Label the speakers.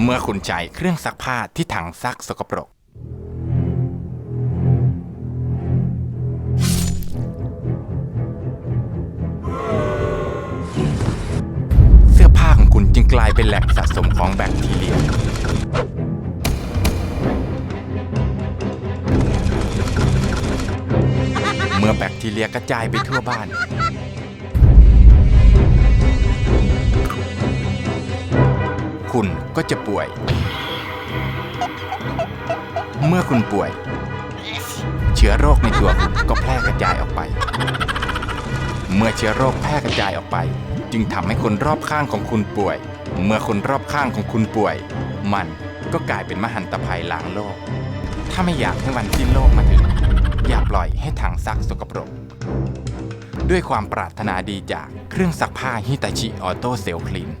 Speaker 1: เมื่อคุณใช้เครื่องซักผ้าที่ถังซักสกปรก เสื้อผ้าของคุณจึงกลายเป็นแหล่งสะสมของแบคทีเรียเมื่อแบคทีเรียกระจายไปทั่วบ้าน คุณก็จะป่วย เมื่อคุณป่วย เชื้อโรคในตัวคุณก็แพร่กระจายออกไป เมื่อเชื้อโรคแพร่กระจายออกไป จึงทำให้คนรอบข้างของคุณป่วย เมื่อคนรอบข้างของคุณป่วย มันก็กลายเป็นมหันตภัยล้างโลก ถ้าไม่อยากให้วันสิ้นโลกมาถึง อย่าปล่อยให้ถังซักสกปรก ด้วยความปรารถนาดีจากเครื่องซักผ้าฮิตาชิออโต้เซลคลีน